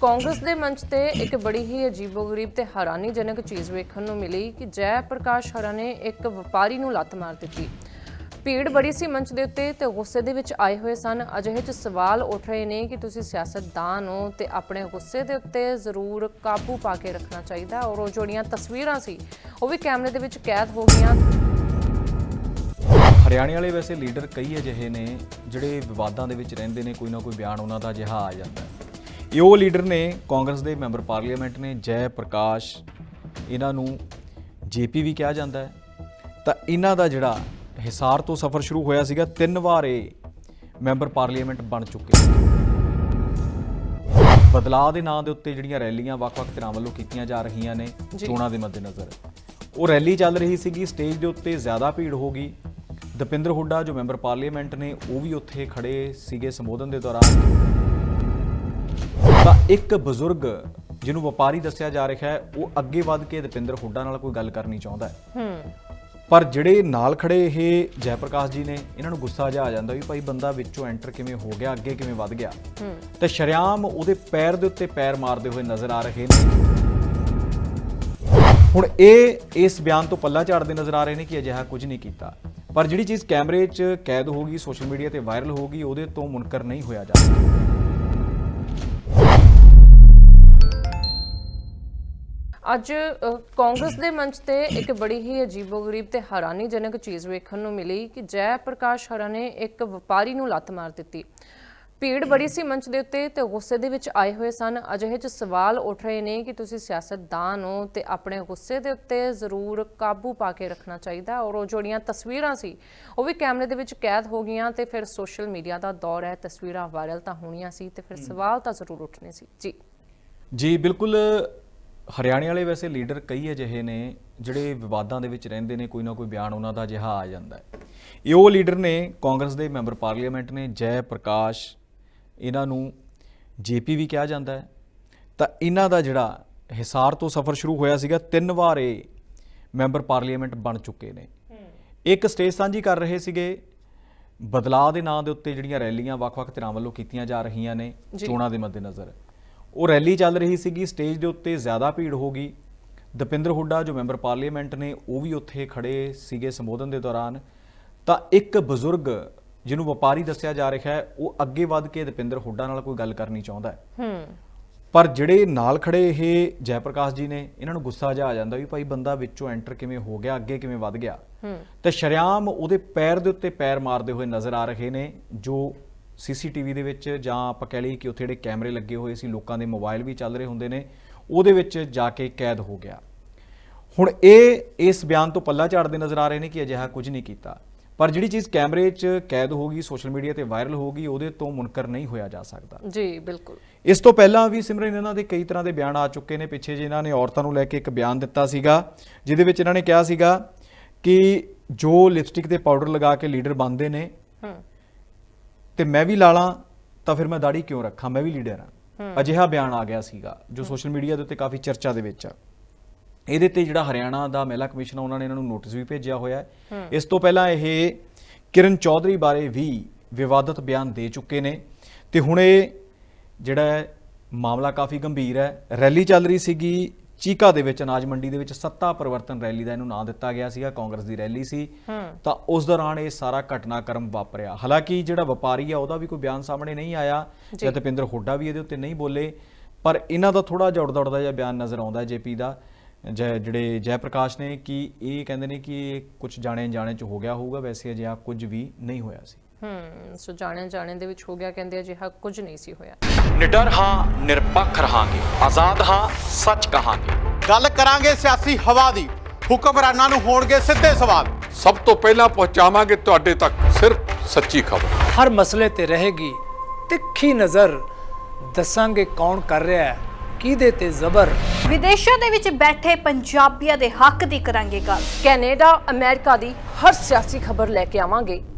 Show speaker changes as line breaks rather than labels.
ਕਾਂਗਰਸ ਦੇ ਮੰਚ ਤੇ ਇੱਕ ਬੜੀ ਹੀ ਅਜੀਬੋ-ਗਰੀਬ ਤੇ ਹੈਰਾਨੀਜਨਕ ਚੀਜ਼ ਵੇਖਣ ਨੂੰ ਮਿਲੀ ਕਿ ਜੈ ਪ੍ਰਕਾਸ਼ ਹਰਾ ਨੇ ਇੱਕ ਵਪਾਰੀ ਨੂੰ ਲੱਤ ਮਾਰ ਦਿੱਤੀ। ਭੀੜ ਬੜੀ ਸੀ ਮੰਚ ਦੇ ਉੱਤੇ ਤੇ ਗੁੱਸੇ ਦੇ ਵਿੱਚ ਆਏ ਹੋਏ ਸਨ। ਅਜਿਹੇ ਚ ਸਵਾਲ ਉੱਠ ਰਹੇ ਨੇ ਕਿ ਤੁਸੀਂ ਸਿਆਸਤਦਾਨ ਹੋ ਤੇ ਆਪਣੇ ਗੁੱਸੇ ਦੇ ਉੱਤੇ ਜ਼ਰੂਰ ਕਾਬੂ ਪਾ ਕੇ ਰੱਖਣਾ ਚਾਹੀਦਾ। ਔਰ ਉਹ ਜਿਹੜੀਆਂ ਤਸਵੀਰਾਂ ਸੀ, ਉਹ ਵੀ ਕੈਮਰੇ ਦੇ ਵਿੱਚ ਕੈਦ ਹੋ ਗਈਆਂ।
ਹਰਿਆਣੇ ਵਾਲੇ ਵੈਸੇ ਲੀਡਰ ਕਈ ਅਜਿਹੇ ਨੇ ਜਿਹੜੇ ਵਿਵਾਦਾਂ ਦੇ ਵਿੱਚ ਰਹਿੰਦੇ ਨੇ, ਕੋਈ ਨਾ ਕੋਈ ਬਿਆਨ ਉਹਨਾਂ ਦਾ ਅਜਿਹਾ ਆ ਜਾਂਦਾ। ਹੈ ਇਹ ਉਹ ਲੀਡਰ ਨੇ ਕਾਂਗਰਸ ਦੇ ਮੈਂਬਰ ਪਾਰਲੀਮੈਂਟ ਨੇ ਜੈ ਪ੍ਰਕਾਸ਼ ਇਹਨਾਂ ਨੂੰ ਜੇਪੀ ਵੀ ਕਿਹਾ ਜਾਂਦਾ ਹੈ। ਤਾਂ ਇਹਨਾਂ ਦਾ ਜਿਹੜਾ ਹਿਸਾਰ ਤੋਂ ਸਫ਼ਰ ਸ਼ੁਰੂ ਹੋਇਆ ਸੀਗਾ ਤਿੰਨ ਵਾਰ ਇਹ ਮੈਂਬਰ ਪਾਰਲੀਮੈਂਟ ਬਣ ਚੁੱਕੇ ਬਦਲਾਅ ਦੇ ਨਾਂ ਦੇ ਉੱਤੇ ਜਿਹੜੀਆਂ ਰੈਲੀਆਂ ਵੱਖ-ਵੱਖ ਧਿਰਾਂ ਵੱਲੋਂ ਕੀਤੀਆਂ ਜਾ ਰਹੀਆਂ ਨੇ ਚੋਣਾਂ ਦੇ ਮੱਦੇਨਜ਼ਰ। ਉਹ ਰੈਲੀ ਚੱਲ ਰਹੀ ਸੀਗੀ ਸਟੇਜ ਦੇ ਉੱਤੇ ਜ਼ਿਆਦਾ ਭੀੜ ਹੋ ਗਈ। ਦਪਿੰਦਰ ਹੁੱਡਾ ਜੋ ਮੈਂਬਰ ਪਾਰਲੀਮੈਂਟ ਨੇ ਉਹ ਵੀ ਉੱਥੇ ਖੜੇ ਸੀਗੇ ਸੰਬੋਧਨ ਦੇ ਦੌਰਾਨ। ਤਾਂ ਇੱਕ ਬਜ਼ੁਰਗ ਜਿਹਨੂੰ ਵਪਾਰੀ ਦੱਸਿਆ ਜਾ ਰਿਹਾ ਹੈ ਉਹ ਅੱਗੇ ਵੱਧ ਕੇ ਦਪਿੰਦਰ ਹੁੱਡਾ ਨਾਲ ਕੋਈ ਗੱਲ ਕਰਨੀ ਚਾਹੁੰਦਾ ਹੈ।
ਹੂੰ।
ਪਰ ਜਿਹੜੇ ਨਾਲ ਖੜੇ ਇਹ ਜੈ ਪ੍ਰਕਾਸ਼ ਜੀ ਨੇ ਇਹਨਾਂ ਨੂੰ ਗੁੱਸਾ ਜਿਹਾ ਆ ਜਾਂਦਾ ਵੀ ਭਾਈ ਬੰਦਾ ਵਿੱਚੋਂ ਐਂਟਰ ਕਿਵੇਂ ਹੋ ਗਿਆ ਅੱਗੇ ਕਿਵੇਂ ਵੱਧ ਗਿਆ।
ਹੂੰ।
ਤੇ ਸ਼ਰਿਆਮ ਉਹਦੇ ਪੈਰ ਦੇ ਉੱਤੇ ਪੈਰ ਮਾਰਦੇ ਹੋਏ ਨਜ਼ਰ ਆ ਰਹੇ ਨੇ। ਹੁਣ ਇਹ ਇਸ ਬਿਆਨ ਤੋਂ ਪੱਲਾ ਝਾੜਦੇ ਨਜ਼ਰ ਆ ਰਹੇ ਨੇ ਕਿ ਅਜਿਹਾ ਕੁਝ ਨਹੀਂ ਕੀਤਾ। ਪਰ ਜਿਹੜੀ ਚੀਜ਼ ਕੈਮਰੇ 'ਚ ਕੈਦ ਹੋ ਗਈ ਸੋਸ਼ਲ ਮੀਡੀਆ ਤੇ ਵਾਇਰਲ ਹੋ ਗਈ ਉਹਦੇ ਤੋਂ ਮੁਨਕਰ ਨਹੀਂ ਹੋਇਆ ਜਾ ਸਕਦਾ
ਅੱਜ ਕਾਂਗਰਸ ਦੇ ਮੰਚ ਤੇ ਇੱਕ ਬੜੀ ਹੀ ਅਜੀਬੋ-ਗਰੀਬ ਤੇ ਹੈਰਾਨੀਜਨਕ ਚੀਜ਼ ਵੇਖਣ ਨੂੰ ਮਿਲੀ ਕਿ ਜੈ ਪ੍ਰਕਾਸ਼ ਹਰਾ ਨੇ ਇੱਕ ਵਪਾਰੀ ਨੂੰ ਲੱਤ ਮਾਰ ਦਿੱਤੀ। ਭੀੜ ਬੜੀ ਸੀ ਮੰਚ ਦੇ ਉੱਤੇ ਤੇ ਗੁੱਸੇ ਦੇ ਵਿੱਚ ਆਏ ਹੋਏ ਸਨ। ਅਜਿਹੇ ਚ ਸਵਾਲ ਉੱਠ ਰਹੇ ਨੇ ਕਿ ਤੁਸੀਂ ਸਿਆਸਤਦਾਨ ਹੋ ਤੇ ਆਪਣੇ ਗੁੱਸੇ ਦੇ ਉੱਤੇ ਜ਼ਰੂਰ ਕਾਬੂ ਪਾ ਕੇ ਰੱਖਣਾ ਚਾਹੀਦਾ ਔਰ ਉਹ ਜਿਹੜੀਆਂ ਤਸਵੀਰਾਂ ਸੀ ਉਹ ਵੀ ਕੈਮਰੇ ਦੇ ਵਿੱਚ ਕੈਦ ਹੋ ਗਈਆਂ ਤੇ ਫਿਰ ਸੋਸ਼ਲ ਮੀਡੀਆ ਦਾ ਦੌਰ ਹੈ ਤਸਵੀਰਾਂ ਵਾਇਰਲ ਤਾਂ ਹੋਣੀਆਂ ਸੀ ਤੇ ਫਿਰ ਸਵਾਲ ਤਾਂ ਜ਼ਰੂਰ ਉੱਠਣੇ ਸੀ। ਜੀ।
ਜੀ ਬਿਲਕੁਲ ਹਰਿਆਣੇ ਵਾਲੇ ਵੈਸੇ ਲੀਡਰ ਕਈ ਅਜਿਹੇ ਨੇ ਜਿਹੜੇ ਵਿਵਾਦਾਂ ਦੇ ਵਿੱਚ ਰਹਿੰਦੇ ਨੇ ਕੋਈ ਨਾ ਕੋਈ ਬਿਆਨ ਉਹਨਾਂ ਦਾ ਅਜਿਹਾ ਆ ਜਾਂਦਾ ਹੈ। ਇਹ ਉਹ ਲੀਡਰ ਨੇ ਕਾਂਗਰਸ ਦੇ ਮੈਂਬਰ ਪਾਰਲੀਮੈਂਟ ਨੇ ਜੈ ਪ੍ਰਕਾਸ਼ ਇਹਨਾਂ ਨੂੰ ਜੇਪੀ ਵੀ ਕਿਹਾ ਜਾਂਦਾ ਹੈ। ਤਾਂ ਇਹਨਾਂ ਦਾ ਜਿਹੜਾ ਹਿਸਾਰ ਤੋਂ ਸਫ਼ਰ ਸ਼ੁਰੂ ਹੋਇਆ ਸੀਗਾ ਤਿੰਨ ਵਾਰ ਇਹ ਮੈਂਬਰ ਪਾਰਲੀਮੈਂਟ ਬਣ ਚੁੱਕੇ ਨੇ। ਇੱਕ ਸਟੇਜ ਸਾਂਝੀ ਕਰ ਰਹੇ ਸੀਗੇ। ਬਦਲਾਅ ਦੇ ਨਾਂ ਦੇ ਉੱਤੇ ਜਿਹੜੀਆਂ ਰੈਲੀਆਂ ਵੱਖ-ਵੱਖ ਧਿਰਾਂ ਵੱਲੋਂ ਕੀਤੀਆਂ ਜਾ ਰਹੀਆਂ ਨੇ ਚੋਣਾਂ ਦੇ ਮੱਦੇਨਜ਼ਰ। ਉਹ ਰੈਲੀ ਚੱਲ ਰਹੀ ਸੀਗੀ ਸਟੇਜ ਦੇ ਉੱਤੇ ਜ਼ਿਆਦਾ ਭੀੜ ਹੋ ਗਈ। ਦਪਿੰਦਰ ਹੁੱਡਾ ਜੋ ਮੈਂਬਰ ਪਾਰਲੀਮੈਂਟ ਨੇ ਉਹ ਵੀ ਉੱਥੇ ਖੜੇ ਸੀਗੇ ਸੰਬੋਧਨ ਦੇ ਦੌਰਾਨ। ਤਾਂ ਇੱਕ ਬਜ਼ੁਰਗ ਜਿਹਨੂੰ ਵਪਾਰੀ ਦੱਸਿਆ ਜਾ ਰਿਹਾ ਹੈ ਉਹ ਅੱਗੇ ਵੱਧ ਕੇ ਦਪਿੰਦਰ ਹੁੱਡਾ ਨਾਲ ਕੋਈ ਗੱਲ ਕਰਨੀ ਚਾਹੁੰਦਾ ਹੈ।
ਹੂੰ।
ਪਰ ਜਿਹੜੇ ਨਾਲ ਖੜੇ ਇਹ ਜੈ ਪ੍ਰਕਾਸ਼ ਜੀ ਨੇ ਇਹਨਾਂ ਨੂੰ ਗੁੱਸਾ ਜਿਹਾ ਆ ਜਾਂਦਾ ਵੀ ਭਾਈ ਬੰਦਾ ਵਿੱਚੋਂ ਐਂਟਰ ਕਿਵੇਂ ਹੋ ਗਿਆ ਅੱਗੇ ਕਿਵੇਂ ਵੱਧ ਗਿਆ।
ਹੂੰ।
ਤੇ ਸ਼ਰਿਆਮ ਉਹਦੇ ਪੈਰ ਦੇ ਉੱਤੇ ਪੈਰ ਮਾਰਦੇ ਹੋਏ ਨਜ਼ਰ ਆ ਰਹੇ ਨੇ ਜੋ ਸੀਸੀਟੀਵੀ ਦੇ ਵਿੱਚ ਜਾਂ ਆਪਾਂ ਕਹਿ ਲਈਏ ਕਿ ਉੱਥੇ ਜਿਹੜੇ ਕੈਮਰੇ ਲੱਗੇ ਹੋਏ ਸੀ ਲੋਕਾਂ ਦੇ ਮੋਬਾਈਲ ਵੀ ਚੱਲ ਰਹੇ ਹੁੰਦੇ ਨੇ ਉਹਦੇ ਵਿੱਚ ਜਾ ਕੇ ਕੈਦ ਹੋ ਗਿਆ। ਹੁਣ ਇਹ ਇਸ ਬਿਆਨ ਤੋਂ ਪੱਲਾ ਝਾੜਦੇ ਨਜ਼ਰ ਆ ਰਹੇ ਨੇ ਕਿ ਅਜਿਹਾ ਕੁਝ ਨਹੀਂ ਕੀਤਾ। ਪਰ ਜਿਹੜੀ ਚੀਜ਼ ਕੈਮਰੇ 'ਚ ਕੈਦ ਹੋ ਗਈ ਸੋਸ਼ਲ ਮੀਡੀਆ ਤੇ ਵਾਇਰਲ ਹੋ ਗਈ ਉਹਦੇ ਤੋਂ ਮੁਨਕਰ ਨਹੀਂ ਹੋਇਆ ਜਾ ਸਕਦਾ।
ਜੀ ਬਿਲਕੁਲ।
ਇਸ ਤੋਂ ਪਹਿਲਾਂ ਵੀ ਸਿਮਰਨ ਇਹਨਾਂ ਦੇ ਕਈ ਤਰ੍ਹਾਂ ਦੇ ਬਿਆਨ ਆ ਚੁੱਕੇ ਨੇ। ਪਿੱਛੇ ਜੇ ਇਹਨਾਂ ਨੇ ਔਰਤਾਂ ਨੂੰ ਲੈ ਕੇ ਇੱਕ ਬਿਆਨ ਦਿੱਤਾ ਸੀਗਾ ਜਿਹਦੇ ਵਿੱਚ ਇਹਨਾਂ ਨੇ ਕਿਹਾ ਸੀਗਾ ਕਿ ਜੋ ਲਿਪਸਟਿਕ ਤੇ ਪਾਊਡਰ ਲਗਾ ਕੇ ਲੀਡਰ ਬਣਦੇ ਨੇ
ਹੂੰ।
ਤੇ ਮੈਂ ਵੀ ਲਾਲਾਂ ਤਾਂ ਫਿਰ ਮੈਂ ਦਾੜੀ ਕਿਉਂ ਰੱਖਾਂ? ਮੈਂ ਵੀ ਲੀਡਰ ਹਾਂ। ਅਜਿਹਾ ਬਿਆਨ ਆ ਗਿਆ ਸੀਗਾ ਜੋ ਸੋਸ਼ਲ ਮੀਡੀਆ ਦੇ ਉੱਤੇ ਕਾਫੀ ਚਰਚਾ ਦੇ ਵਿੱਚ ਆ। ਇਹਦੇ ਤੇ ਜਿਹੜਾ ਹਰਿਆਣਾ ਦਾ ਮਹਿਲਾ ਕਮਿਸ਼ਨ ਉਹਨਾਂ ਨੇ ਇਹਨਾਂ ਨੂੰ ਨੋਟਿਸ ਵੀ ਭੇਜਿਆ ਹੋਇਆ ਹੈ। ਇਸ ਤੋਂ ਪਹਿਲਾਂ ਇਹ ਕਿਰਨ ਚੌਧਰੀ ਬਾਰੇ ਵੀ ਵਿਵਾਦਤ ਬਿਆਨ ਦੇ ਚੁੱਕੇ ਨੇ। ਤੇ ਹੁਣ ਇਹ ਜਿਹੜਾ ਮਾਮਲਾ ਕਾਫੀ ਗੰਭੀਰ ਹੈ। ਰੈਲੀ ਚੱਲ ਰਹੀ ਸੀਗੀ ਚੀਕਾ ਦੇ ਵਿੱਚ ਅਨਾਜ ਮੰਡੀ ਦੇ ਵਿੱਚ ਸੱਤਾ ਪਰਿਵਰਤਨ ਰੈਲੀ ਦਾ ਇਹਨੂੰ ਨਾਂ ਦਿੱਤਾ ਗਿਆ ਸੀਗਾ ਕਾਂਗਰਸ ਦੀ ਰੈਲੀ ਸੀ। ਤਾਂ ਉਸ ਦੌਰਾਨ ਇਹ ਸਾਰਾ ਘਟਨਾਕ੍ਰਮ ਵਾਪਰਿਆ। ਹਾਲਾਂਕਿ ਜਿਹੜਾ ਵਪਾਰੀ ਆ ਉਹਦਾ ਵੀ ਕੋਈ ਬਿਆਨ ਸਾਹਮਣੇ ਨਹੀਂ ਆਇਆ ਜਾਂ। ਦਪਿੰਦਰ ਹੁੱਡਾ ਵੀ ਇਹਦੇ ਉੱਤੇ ਨਹੀਂ ਬੋਲੇ। ਪਰ ਇਹਨਾਂ ਦਾ ਥੋੜਾ ਜਿਹਾ ਉੜਦਾ ਉੜਦਾ ਜਿਹਾ ਬਿਆਨ ਨਜ਼ਰ ਆਉਂਦਾ ਜੇਪੀ ਦਾ। ਜਿਹੜੇ ਜੈ ਪ੍ਰਕਾਸ਼ ਨੇ ਕਿ ਇਹ ਕਹਿੰਦੇ ਨੇ ਕਿ ਇਹ ਕੁਝ ਜਾਣੇ ਜਾਣੇ ਚ ਹੋ ਗਿਆ ਹੋਊਗਾ ਵੈਸੇ ਅਜਿਹਾ ਕੁਝ ਵੀ ਨਹੀਂ ਹੋਇਆ ਸੀ।
ਹੂੰ ਸੋ ਜਾਣੇ ਜਾਣੇ ਦੇ ਵਿੱਚ ਹੋ ਗਿਆ ਕਹਿੰਦੇ ਅਜਿਹਾ ਕੁਝ ਨਹੀਂ ਸੀ ਹੋਇਆ।
ਨਿਡਰ ਹਾਂ ਨਿਰਪੱਖ ਰਹਾਂਗੇ। ਆਜ਼ਾਦ ਹਾਂ ਸੱਚ ਕਹਾਂਗੇ।
ਗੱਲ ਕਰਾਂਗੇ ਸਿਆਸੀ ਹਵਾ ਦੀ। ਹੁਕਮਰਾਨਾਂ ਨੂੰ ਹੋਣਗੇ ਸਿੱਧੇ ਸਵਾਲ।
ਸਭ ਤੋਂ ਪਹਿਲਾਂ ਪਹੁੰਚਾਵਾਂਗੇ ਤੁਹਾਡੇ ਤੱਕ ਸਿਰਫ ਸੱਚੀ ਖਬਰ।
ਹਰ ਮਸਲੇ ਤੇ ਰਹੇਗੀ ਤਿੱਖੀ ਨਜ਼ਰ। ਦੱਸਾਂਗੇ ਕੌਣ ਕਰ ਰਿਹਾ ਹੈ ਕਿਹਦੇ ਤੇ ਜ਼ਬਰ।
ਵਿਦੇਸ਼ਾਂ ਦੇ ਵਿੱਚ ਬੈਠੇ ਪੰਜਾਬੀਆਂ ਦੇ ਹੱਕ ਦੀ ਕਰਾਂਗੇ ਗੱਲ।
ਕੈਨੇਡਾ ਅਮਰੀਕਾ ਦੀ ਹਰ ਸਿਆਸੀ ਖਬਰ ਲੈ ਕੇ ਆਵਾਂਗੇ।